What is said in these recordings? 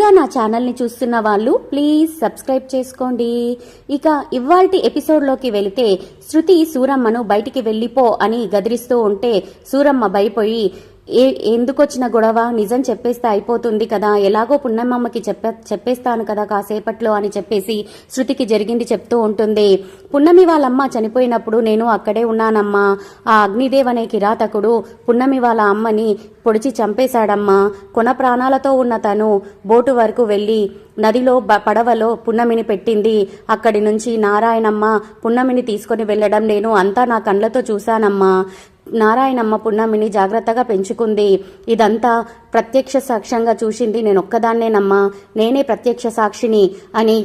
ముందుగా నా ఛానల్ని చూస్తున్న వాళ్ళు ప్లీజ్ సబ్స్క్రైబ్ చేసుకోండి. ఇక ఇవాల్టి ఎపిసోడ్లోకి వెళితే శృతి సూరమ్మను బయటికి వెళ్ళిపో అని గదిరిస్తూ ఉంటే సూరమ్మ భయపోయి ఏ ఎందుకొచ్చిన గొడవ? నిజం చెప్పేస్తే అయిపోతుంది కదా. ఎలాగో పున్నమ్మమ్మకి చెప్పే చెప్పేస్తాను కదా కాసేపట్లో అని చెప్పేసి శృతికి జరిగింది చెప్తూ ఉంటుంది. పున్నమి వాళ్ళమ్మ చనిపోయినప్పుడు నేను అక్కడే ఉన్నానమ్మా. ఆ అగ్నిదేవ్ అనే కిరాతకుడు పున్నమి వాళ్ళ అమ్మని పొడిచి చంపేశాడమ్మా. కొన ప్రాణాలతో ఉన్న తను బోటు వరకు వెళ్ళి నదిలో పడవలో పున్నమిని పెట్టింది. అక్కడి నుంచి నారాయణమ్మ పున్నమిని తీసుకొని వెళ్ళడం నేను అంతా నా కళ్ళతో చూశానమ్మా. నారాయణమ్మ పున్నమిని జాగ్రత్తగా పెంచుకుంది. ఇదంతా ప్రత్యక్ష సాక్ష్యంగా చూసింది నేను ఒక్కదాన్నేనమ్మా నేనే ప్రత్యక్ష సాక్షిని అని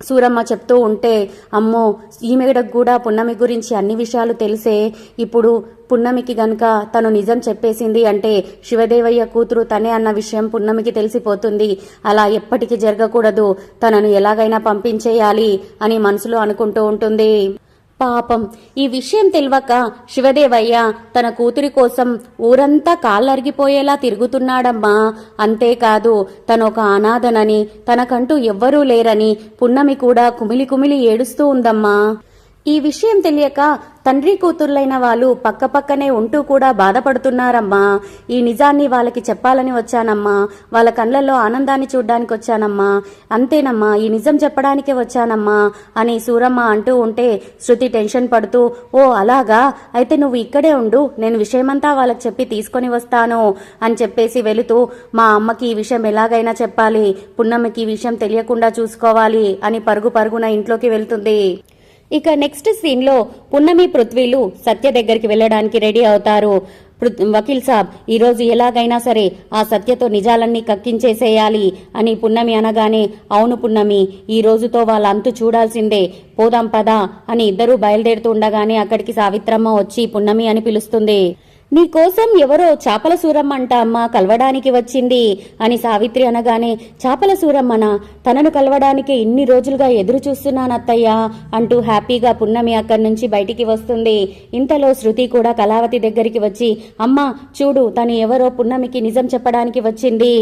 సూరమ్మ చెప్తూ ఉంటే అమ్మో ఈమెడకు కూడా పున్నమి గురించి అన్ని విషయాలు తెలిసే ఇప్పుడు పున్నమికి గనక తను నిజం చెప్పేసింది అంటే శివదేవయ్య కూతురు తనే అన్న విషయం పున్నమికి తెలిసిపోతుంది. అలా ఎప్పటికీ జరగకూడదు. తనను ఎలాగైనా పంపించేయాలి అని మనసులో అనుకుంటూ ఉంటుంది. పాపం. ఈ విషయం తెలియక శివదేవయ్య తన కూతురి కోసం ఊరంతా కాళ్ళరిగిపోయేలా తిరుగుతున్నాడమ్మా. అంతేకాదు తను ఒక అనాథనని తనకంటూ ఎవ్వరూ లేరని పున్నమి కూడా కుమిలి కుమిలి ఏడుస్తూ ఉందమ్మా. ఈ విషయం తెలియక తండ్రి కూతుర్లైన వాళ్ళు పక్కపక్కనే ఉంటూ కూడా బాధపడుతున్నారమ్మా. ఈ నిజాన్ని వాళ్ళకి చెప్పాలని వచ్చానమ్మా. వాళ్ళ కళ్ళల్లో ఆనందాన్ని చూడ్డానికి వచ్చానమ్మా. అంతేనమ్మా ఈ నిజం చెప్పడానికే వచ్చానమ్మా అని సూరమ్మ అంటూ ఉంటే శృతి టెన్షన్ పడుతూ ఓ అలాగా? అయితే నువ్వు ఇక్కడే ఉండు నేను విషయమంతా వాళ్ళకి చెప్పి తీసుకొని వస్తాను అని చెప్పేసి వెళుతూ మా అమ్మకి ఈ విషయం ఎలాగైనా చెప్పాలి. పున్నమ్మకి ఈ విషయం తెలియకుండా చూసుకోవాలి అని పరుగు పరుగున ఇంట్లోకి వెళ్తుంది. ఇక నెక్స్ట్ సీన్లో పున్నమి పృథ్వీలు సత్య దగ్గరికి వెళ్ళడానికి రెడీ అవుతారు. పృ- వకీల్ సాబ్ ఈరోజు ఎలాగైనా సరే ఆ సత్యతో నిజాలన్నీ కక్కించేసేయాలి అని పున్నమి అనగానే అవును పున్నమి ఈ రోజుతో వాళ్ళ అంతు చూడాల్సిందే పోదాం పదా అని ఇద్దరూ బయలుదేరుతూ ఉండగానే అక్కడికి సావిత్రమ్మ వచ్చి పున్నమి అని పిలుస్తుంది. నీకోసం ఎవరో చాపల సూరమ్మంట అమ్మ కలవడానికి వచ్చింది అని సావిత్రి అనగానే చాపల సూరమ్మన? తనను కలవడానికి ఇన్ని రోజులుగా ఎదురు చూస్తున్నాను అత్తయ్య అంటూ హ్యాపీగా పున్నమి అక్కడి నుంచి బయటికి వస్తుంది. ఇంతలో శృతి కూడా కళావతి దగ్గరికి వచ్చి అమ్మా చూడు తను ఎవరో పున్నమికి నిజం చెప్పడానికి వచ్చింది.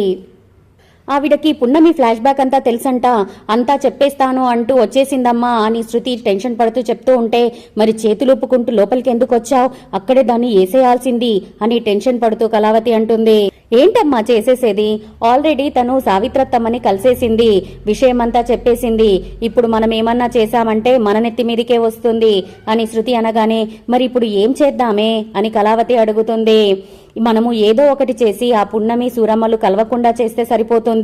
ఆవిడకి పున్నమి ఫ్లాష్ బ్యాక్ అంతా తెలుసంట. అంతా చెప్పేస్తాను అంటూ వచ్చేసిందమ్మా అని శృతి టెన్షన్ పడుతూ చెప్తూ ఉంటే మరి చేతులూపుకుంటూ లోపలికి ఎందుకు వచ్చావు? అక్కడే దాన్ని వేసేయాల్సింది అని టెన్షన్ పడుతూ కళావతి అంటుంది. ఏంటమ్మా చేసేసేది? ఆల్రెడీ తను సావిత్రత్తమ్మని కలిసేసింది. విషయమంతా చెప్పేసింది. ఇప్పుడు మనం ఏమన్నా చేశామంటే మన నెత్తి మీదికే వస్తుంది అని శృతి అనగానే మరి ఇప్పుడు ఏం చేద్దామే అని కళావతి అడుగుతుంది. మనము ఏదో ఒకటి చేసి ఆ పున్నమి సూరమ్మలు కలవకుండా చేస్తే సరిపోతుంది.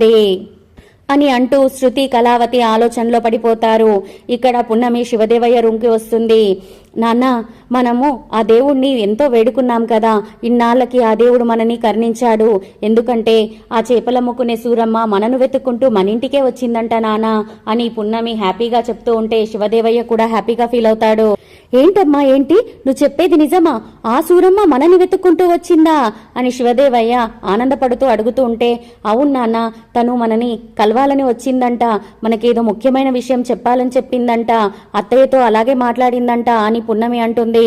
అని అంటూ శృతి కళావతి ఆలోచనలో పడిపోతారు. ఇక్కడ పున్నమి శివదేవయ్య రూమ్కి వస్తుంది. నాన్న మనము ఆ దేవుణ్ణి ఎంతో వేడుకున్నాం కదా. ఇన్నాళ్ళకి ఆ దేవుడు మనని కర్ణించాడు. ఎందుకంటే ఆ చేపల ముక్కునే సూరమ్మ మనను వెతుక్కుంటూ మన ఇంటికే వచ్చిందంట నాన్న అని పున్నమి హ్యాపీగా చెప్తూ ఉంటే శివదేవయ్య కూడా హ్యాపీగా ఫీల్ అవుతాడు. ఏంటమ్మా ఏంటి? నువ్వు చెప్పేది నిజమా? ఆ సూరమ్మ మనని వెతుక్కుంటూ వచ్చిందా? అని శివదేవయ్య ఆనందపడుతూ అడుగుతూ ఉంటే అవును నాన్న తను మనని కలవాలని వచ్చిందంట మనకేదో ముఖ్యమైన విషయం చెప్పాలని చెప్పిందంట అత్తయ్యతో అలాగే మాట్లాడిందంట అని పున్నమి అంటుంది.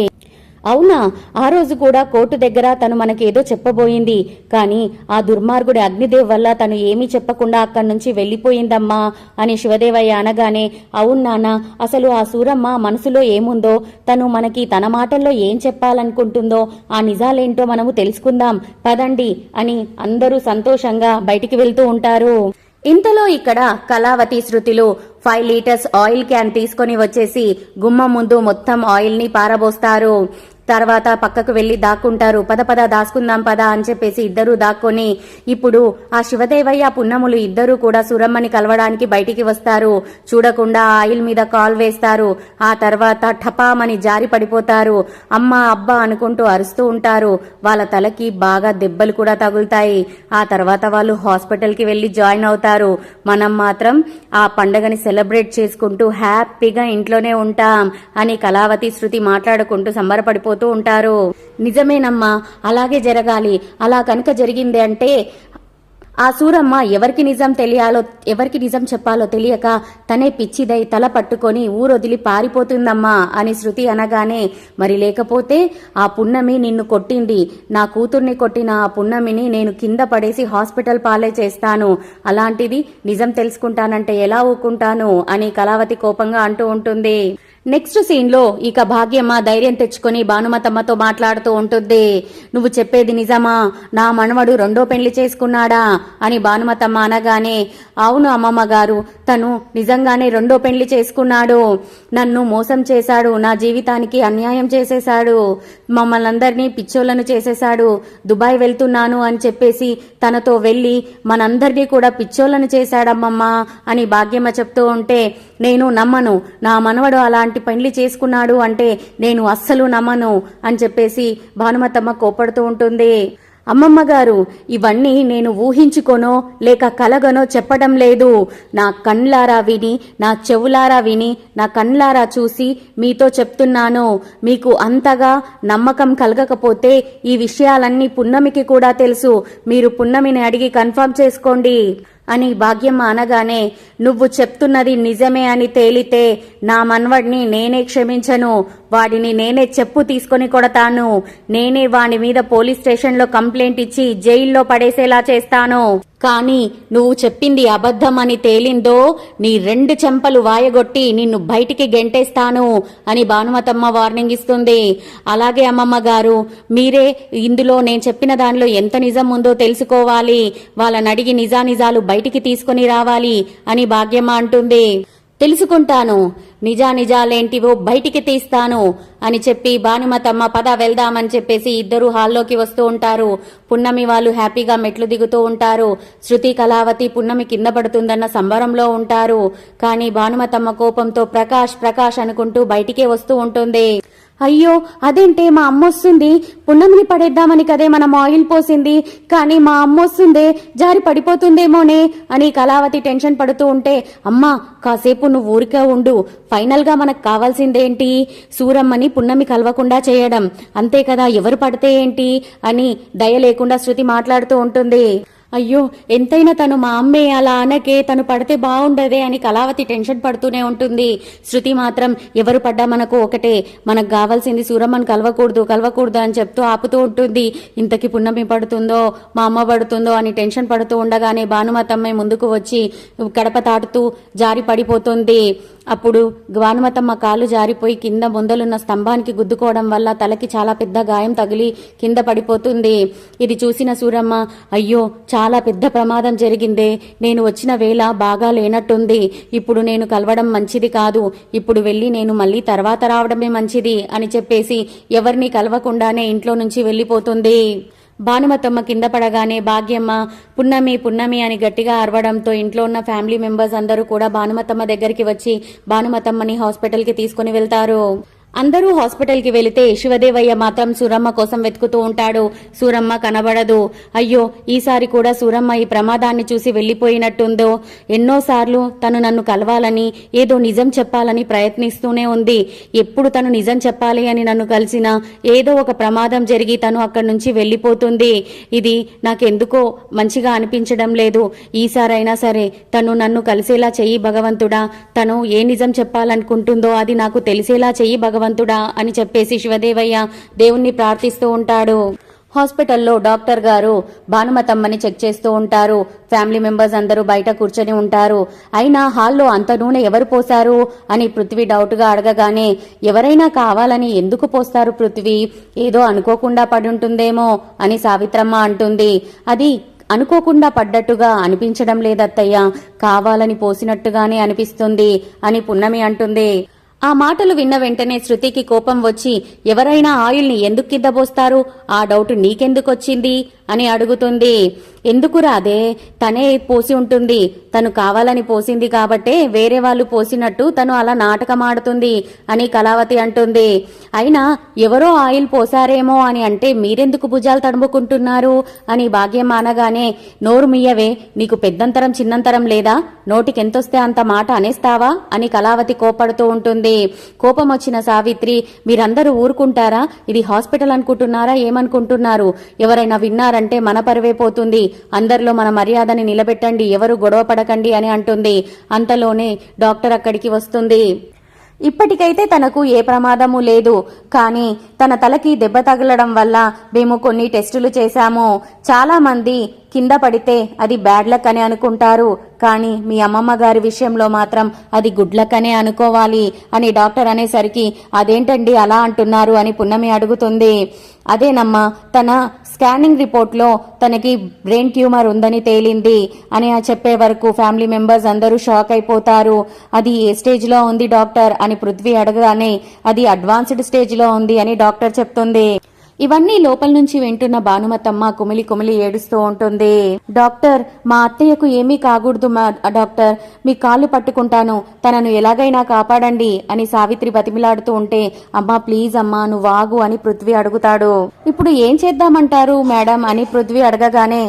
అవునా? ఆ రోజు కూడా కోర్టు దగ్గర తను మనకేదో చెప్పబోయింది. కానీ ఆ దుర్మార్గుడి అగ్నిదేవ్ వల్ల తను ఏమీ చెప్పకుండా అక్కడి నుంచి వెళ్ళిపోయిందమ్మా అని శివదేవయ్య అనగానే అవును నాన్న అసలు ఆ సూరమ్మ మనసులో ఏముందో తను మనకి తన మాటల్లో ఏం చెప్పాలనుకుంటుందో ఆ నిజాలేంటో మనము తెలుసుకుందాం. పదండి అని అందరూ సంతోషంగా బయటికి వెళ్తూ ఉంటారు. ఇంతలో ఇక్కడ కళావతి శృతిలు ఫైవ్ లీటర్స్ ఆయిల్ క్యాన్ తీసుకొని వచ్చేసి గుమ్మం ముందు మొత్తం ఆయిల్ని పారబోస్తారు. తర్వాత పక్కకు వెళ్ళి దాక్కుంటారు. పద పద దాసుకుందాం పద అని చెప్పేసి ఇద్దరూ దాక్కొని ఇప్పుడు ఆ శివదేవయ్య పున్నములు ఇద్దరూ కూడా సురమ్మని కలవడానికి బయటికి వస్తారు. చూడకుండా ఆయిల్ మీద కాల్ వేస్తారు. ఆ తర్వాత ఠపామని జారి పడిపోతారు. అమ్మ అబ్బా అనుకుంటూ అరుస్తూ ఉంటారు. వాళ్ళ తలకి బాగా దెబ్బలు కూడా తగులుతాయి. ఆ తర్వాత వాళ్ళు హాస్పిటల్కి వెళ్ళి జాయిన్ అవుతారు. మనం మాత్రం ఆ పండగని సెలబ్రేట్ చేసుకుంటూ హ్యాపీగా ఇంట్లోనే ఉంటాం అని కళావతి శృతి మాట్లాడుకుంటూ సంబరపడిపోతూ ఉంటారు. నిజమేనమ్మా అలాగే జరగాలి అలా కనుక జరిగింది అంటే ఆ సూరమ్మ ఎవరికి నిజం తెలియాలో ఎవరికి నిజం చెప్పాలో తెలియక తనే పిచ్చిదై తల పట్టుకొని ఊరొదిలి పారిపోతుందమ్మా అని శృతి అనగానే మరి లేకపోతే ఆ పున్నమి నిన్ను కొట్టింది నా కూతుర్ని కొట్టిన ఆ పున్నమిని నేను కింద పడేసి హాస్పిటల్ పాలే చేస్తాను అలాంటిది నిజం తెలుసుకుంటానంటే ఎలా ఊకుంటాను అని కళావతి కోపంగా అంటూ ఉంటుంది. నెక్స్ట్ సీన్లో ఇక భాగ్యమ్మ ధైర్యం తెచ్చుకొని భానుమతమ్మతో మాట్లాడుతూ ఉంటుంది. నువ్వు చెప్పేది నిజమా? నా మనవడు రెండో పెళ్ళి చేసుకున్నాడా? అని భానుమతమ్మ అనగానే అవును అమ్మమ్మ గారు తను నిజంగానే రెండో పెళ్ళి చేసుకున్నాడు. నన్ను మోసం చేశాడు నా జీవితానికి అన్యాయం చేసేశాడు. మమ్మల్ని అందరినీ పిచ్చోళ్ళను చేసేశాడు. దుబాయ్ వెళ్తున్నాను అని చెప్పేసి తనతో వెళ్ళి మనందరినీ కూడా పిచ్చోళ్ళను చేశాడమ్మమ్మ అని భాగ్యమ్మ చెప్తూ ఉంటే నేను నమ్మను. నా మనవడు అలాంటి పెళ్ళి చేసుకున్నాడు అంటే నేను అస్సలు నమ్మను అని చెప్పేసి భానుమతమ్మ కోపడుతూ ఉంటుంది. అమ్మమ్మ గారు ఇవన్నీ నేను ఊహించుకోనో లేక కలగనో చెప్పడం లేదు. నా కళ్ళారా విని నా చెవులారా విని నా కళ్ళారా చూసి మీతో చెప్తున్నాను. మీకు అంతగా నమ్మకం కలగకపోతే ఈ విషయాలన్నీ పున్నమికి కూడా తెలుసు. మీరు పున్నమిని అడిగి కన్ఫర్మ్ చేసుకోండి. అని భాగ్యమ్మ అనగానే నువ్వు చెప్తున్నది నిజమే అని తేలితే నా మన్వడిని నేనే క్షమించను. వాడిని నేనే చెప్పు తీసుకొని కొడతాను. నేనే వాని మీద పోలీస్ స్టేషన్లో కంప్లైంట్ ఇచ్చి జైల్లో పడేసేలా చేస్తాను. కానీ నువ్వు చెప్పింది అబద్ధం అని తేలిందో నీ రెండు చెంపలు వాయగొట్టి నిన్ను బయటికి గెంటేస్తాను అని భానుమతమ్మ వార్నింగ్ ఇస్తుంది. అలాగే అమ్మమ్మ గారు మీరే ఇందులో నేను చెప్పిన దానిలో ఎంత నిజం ఉందో తెలుసుకోవాలి. వాళ్ళని అడిగి నిజానిజాలు బయటికి తీసుకొని రావాలి అని భాగ్యమ్మ అంటుంది. తెలుసుకుంటాను. నిజానిజాలేంటివో బయటికి తీస్తాను అని చెప్పి భానుమతమ్మ పద వెళ్దామని చెప్పేసి ఇద్దరు హాల్లోకి వస్తూ ఉంటారు. పున్నమి వాళ్ళు హ్యాపీగా మెట్లు దిగుతూ ఉంటారు. శృతి కళావతి పున్నమి కింద పడుతుందన్న సంబరంలో ఉంటారు. కానీ భానుమతమ్మ కోపంతో ప్రకాష్ ప్రకాష్ అనుకుంటూ బయటికే వస్తూ ఉంటుంది. అయ్యో అదేంటే మా అమ్మ వస్తుంది. పున్నమిని పడేద్దామని కదే మనం ఆయిల్ పోసింది. కానీ మా అమ్మ వస్తుందే జారి పడిపోతుందేమోనే అని కళావతి టెన్షన్ పడుతూ ఉంటే అమ్మా కాసేపు నువ్వు ఊరికే ఉండు. ఫైనల్గా మనకు కావాల్సిందేంటి? సూరమ్మని పున్నమి కలవకుండా చేయడం. అంతే కదా ఎవరు పడితే ఏంటి? అని దయ లేకుండా శృతి మాట్లాడుతూ ఉంటుంది. అయ్యో ఎంతైనా తను మా అమ్మే అలా అనకే తను పడితే బాగుండదే అని కళావతి టెన్షన్ పడుతూనే ఉంటుంది. శృతి మాత్రం ఎవరు పడ్డా మనకు ఒకటే. మనకు కావాల్సింది సూరమ్మను కలవకూడదు కలవకూడదు అని చెప్తూ ఆపుతూ ఉంటుంది. ఇంతకి పున్నమి పడుతుందో మా అమ్మ పడుతుందో అని టెన్షన్ పడుతూ ఉండగానే భానుమతమ్మ ముందుకు వచ్చి కడప తాటుతూ జారి పడిపోతుంది. అప్పుడు గ్వానుమతమ్మ కాలు జారిపోయి కింద ముందలున్న స్తంభానికి గుద్దుకోవడం వల్ల తలకి చాలా పెద్ద గాయం తగిలి కింద పడిపోతుంది. ఇది చూసిన సూరమ్మ అయ్యో చాలా పెద్ద ప్రమాదం జరిగిందే. నేను వచ్చిన వేళ బాగా లేనట్టుంది. ఇప్పుడు నేను కలవడం మంచిది కాదు. ఇప్పుడు వెళ్ళి నేను మళ్ళీ తర్వాత రావడమే మంచిది అని చెప్పేసి ఎవరిని కలవకుండానే ఇంట్లో నుంచి వెళ్ళిపోతుంది. భానుమతమ్మ కింద పడగానే భాగ్యమ్మ పున్నమి పున్నమి అని గట్టిగా అరవడంతో ఇంట్లో ఉన్న ఫ్యామిలీ మెంబర్స్ అందరూ కూడా భానుమతమ్మ దగ్గరికి వచ్చి భానుమతమ్మని హాస్పిటల్కి తీసుకుని వెళ్తారు. అందరూ హాస్పిటల్కి వెళితే శివదేవయ్య మాత్రం సూరమ్మ కోసం వెతుకుతూ ఉంటాడు. సూరమ్మ కనబడదు. అయ్యో ఈసారి కూడా సూరమ్మ ఈ ప్రమాదాన్ని చూసి వెళ్ళిపోయినట్టుందో. ఎన్నోసార్లు తను నన్ను కలవాలని ఏదో నిజం చెప్పాలని ప్రయత్నిస్తూనే ఉంది. ఎప్పుడు తను నిజం చెప్పాలి అని నన్ను కలిసినా ఏదో ఒక ప్రమాదం జరిగి తను అక్కడి నుంచి వెళ్ళిపోతుంది. ఇది నాకెందుకో మంచిగా అనిపించడం లేదు. ఈసారైనా సరే తను నన్ను కలిసేలా చెయ్యి భగవంతుడా. తను ఏ నిజం చెప్పాలనుకుంటుందో అది నాకు తెలిసేలా చెయ్యి భగవంతుడా. అని చెప్పేసి శివదేవయ్య దేవుణ్ణి ప్రార్థిస్తూ ఉంటాడు. హాస్పిటల్లో డాక్టర్ గారు భానుమతమ్మని చెక్ చేస్తూ ఉంటారు. ఫ్యామిలీ మెంబర్స్ అందరూ బయట కూర్చొని ఉంటారు. అయినా హాల్లో అంత నూనె ఎవరు పోశారు అని పృథ్వీ డౌట్గా అడగగానే ఎవరైనా కావాలని ఎందుకు పోస్తారు పృథ్వీ? ఏదో అనుకోకుండా పడుంటుందేమో అని సావిత్రమ్మ అంటుంది. అది అనుకోకుండా పడ్డట్టుగా అనిపించడం లేదత్తయ్య. కావాలని పోసినట్టుగానే అనిపిస్తుంది అని పున్నమి అంటుంది. ఆ మాటలు విన్న వెంటనే శృతికి కోపం వచ్చి ఎవరైనా ఆయిల్ని ఎందుకు కిందబోస్తారు? ఆ డౌట్ నీకెందుకొచ్చింది? అని అడుగుతుంది. ఎందుకు రాదే తనే పోసి ఉంటుంది. తను కావాలని పోసింది కాబట్టే వేరే వాళ్ళు పోసినట్టు తను అలా నాటకమాడుతుంది అని కళావతి అంటుంది. అయినా ఎవరో ఆయిల్ పోసారేమో అని అంటే మీరెందుకు భుజాలు తడుముకుంటున్నారు? అని భాగ్యం అనగానే నోరు మీయవే నీకు పెద్దంతరం చిన్నంతరం లేదా? నోటికెంతొస్తే అంత మాట అనేస్తావా? అని కళావతి కోపడుతూ ఉంటుంది. కోపం వచ్చిన సావిత్రి మీరందరూ ఊరుకుంటారా? ఇది హాస్పిటల్ అనుకుంటున్నారా? ఏమనుకుంటున్నారు? ఎవరైనా విన్నారా అన్నారంటే మన పరువే పోతుంది. అందరిలో మన మర్యాదని నిలబెట్టండి. ఎవరు గొడవ పడకండి అని అంటుంది. అంతలోనే డాక్టర్ అక్కడికి వస్తుంది. ఇప్పటికైతే తనకు ఏ ప్రమాదము లేదు. కానీ తన తలకి దెబ్బ తగలడం వల్ల మేము కొన్ని టెస్టులు చేశాము. చాలా మంది కింద పడితే అది బ్యాడ్ లక్ అని అనుకుంటారు. కానీ మీ అమ్మమ్మ గారి విషయంలో మాత్రం అది గుడ్ లక్ అనే అనుకోవాలి అని డాక్టర్ అనేసరికి అదేంటండి అలా అంటున్నారు? అని పున్నమి అడుగుతుంది. అదేనమ్మా తన స్కానింగ్ రిపోర్ట్లో తనకి బ్రెయిన్ ట్యూమర్ ఉందని తేలింది అని ఆ చెప్పే వరకు ఫ్యామిలీ మెంబర్స్ అందరూ షాక్ అయిపోతారు. అది ఏ స్టేజ్లో ఉంది డాక్టర్? అని పృథ్వీ అడగగానే అది అడ్వాన్స్డ్ స్టేజ్లో ఉంది అని డాక్టర్ చెప్తుంది. ఇవన్నీ లోపల నుంచి వింటున్న భానుమతమ్మ కుమిలి కుమిలి ఏడుస్తూ ఉంటుంది. డాక్టర్ మా అత్తయ్యకు ఏమీ కాకూడదు మా డాక్టర్ మీ కాళ్ళు పట్టుకుంటాను తనను ఎలాగైనా కాపాడండి అని సావిత్రి బతిమిలాడుతూ ఉంటే అమ్మా ప్లీజ్ అమ్మా నువ్వు ఆగు అని పృథ్వీ అడుగుతాడు. ఇప్పుడు ఏం చేద్దామంటారు మేడం అని పృథ్వీ అడగగానే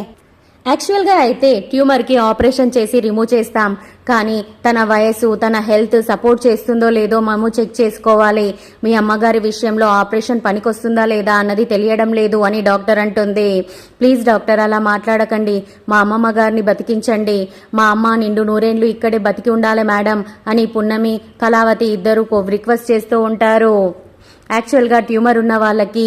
యాక్చువల్గా అయితే ట్యూమర్కి ఆపరేషన్ చేసి రిమూవ్ చేస్తాం. కానీ తన వయసు తన హెల్త్ సపోర్ట్ చేస్తుందో లేదో మేము చెక్ చేసుకోవాలి. మీ అమ్మగారి విషయంలో ఆపరేషన్ పనికొస్తుందా లేదా అన్నది తెలియడం లేదు అని డాక్టర్ అంటుంది. ప్లీజ్ డాక్టర్ అలా మాట్లాడకండి. మా అమ్మమ్మ గారిని బతికించండి. మా అమ్మ నిండు నూరేండ్లు ఇక్కడే బతికి ఉండాలి మేడం అని పున్నమి కళావతి ఇద్దరు రిక్వెస్ట్ చేస్తూ ఉంటారు. యాక్చువల్గా ట్యూమర్ ఉన్న వాళ్ళకి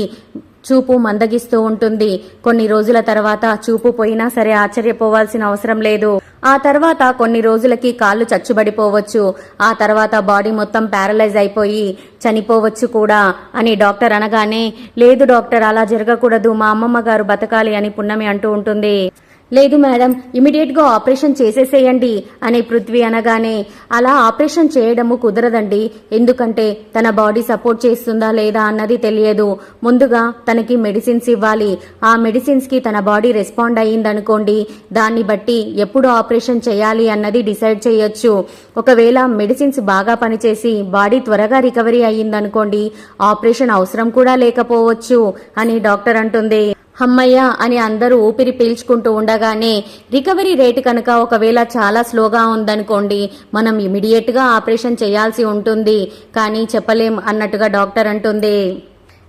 చూపు మందగిస్తూ ఉంటుంది. కొన్ని రోజుల తర్వాత చూపు పోయినా సరే ఆశ్చర్యపోవాల్సిన అవసరం లేదు. ఆ తర్వాత కొన్ని రోజులకి కాళ్ళు చచ్చుబడిపోవచ్చు. ఆ తర్వాత బాడీ మొత్తం ప్యారలైజ్ అయిపోయి చనిపోవచ్చు కూడా అని డాక్టర్ అనగానే లేదు డాక్టర్ అలా జరగకూడదు. మా అమ్మమ్మ గారు బతకాలి అని పున్నమి అంటూ ఉంటుంది. లేదు మేడం ఇమీడియట్గా ఆపరేషన్ చేసేసేయండి అని పృథ్వీ అనగానే అలా ఆపరేషన్ చేయడము కుదరదండి. ఎందుకంటే తన బాడీ సపోర్ట్ చేస్తుందా లేదా అన్నది తెలియదు. ముందుగా తనకి మెడిసిన్స్ ఇవ్వాలి. ఆ మెడిసిన్స్కి తన బాడీ రెస్పాండ్ అయ్యిందనుకోండి. దాన్ని బట్టి ఎప్పుడు ఆపరేషన్ చేయాలి అన్నది డిసైడ్ చేయొచ్చు. ఒకవేళ మెడిసిన్స్ బాగా పనిచేసి బాడీ త్వరగా రికవరీ అయ్యిందనుకోండి ఆపరేషన్ అవసరం కూడా లేకపోవచ్చు అని డాక్టర్ అంటుంది. హమ్మయ్య అని అందరూ ఊపిరి పీల్చుకుంటూ ఉండగానే రికవరీ రేటు కనుక ఒకవేళ చాలా స్లోగా ఉందనుకోండి మనం ఇమీడియట్గా ఆపరేషన్ చేయాల్సి ఉంటుంది. కానీ చెప్పలేం అన్నట్టుగా డాక్టర్ అంటుంది.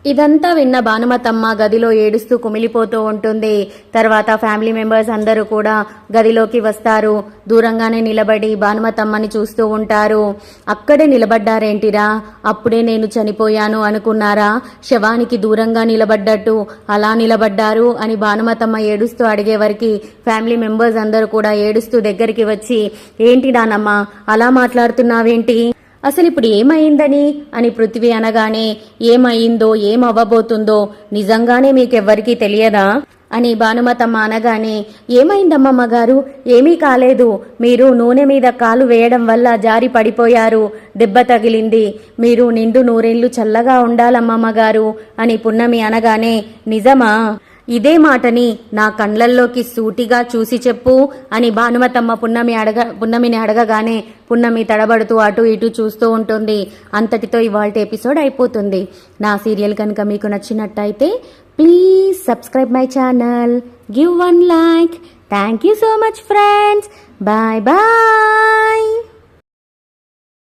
ఇదంతా విన్న భానుమతమ్మ గదిలో ఏడుస్తూ కుమిలిపోతూ ఉంటుంది. తర్వాత ఫ్యామిలీ మెంబర్స్ అందరూ కూడా గదిలోకి వస్తారు. దూరంగానే నిలబడి భానుమతమ్మని చూస్తూ ఉంటారు. అక్కడే నిలబడ్డారేంటిరా? అప్పుడే నేను చనిపోయాను అనుకున్నారా? శవానికి దూరంగా నిలబడ్డట్టు అలా నిలబడ్డారు అని భానుమతమ్మ ఏడుస్తూ అడిగేవరికి ఫ్యామిలీ మెంబర్స్ అందరూ కూడా ఏడుస్తూ దగ్గరికి వచ్చి ఏంటి నానమ్మ అలా మాట్లాడుతున్నావేంటి? అసలు ఇప్పుడు ఏమైందని? అని పృథ్వీ అనగానే ఏమైందో ఏమవ్వబోతుందో నిజంగానే మీకెవ్వరికీ తెలియదా? అని భానుమతమ్మ అనగానే ఏమైందమ్మమ్మ గారు ఏమీ కాలేదు. మీరు నూనె మీద కాలు వేయడం వల్ల జారి పడిపోయారు. దెబ్బ తగిలింది. మీరు నిండు నూరేళ్ళు చల్లగా ఉండాలమ్మమ్మ గారు అని పున్నమి అనగానే నిజమా? ఇదే మాటని నా కండ్లల్లోకి సూటిగా చూసి చెప్పు అని భానుమతమ్మ పున్నమి అడగ పున్నమిని అడగగానే పున్నమి తడబడుతూ అటు ఇటు చూస్తూ ఉంటుంది. అంతటితో ఇవాళ ఎపిసోడ్ అయిపోతుంది. నా సీరియల్ కనుక మీకు నచ్చినట్టయితే please subscribe my channel. Give one like. Thank you so much friends. Bye bye.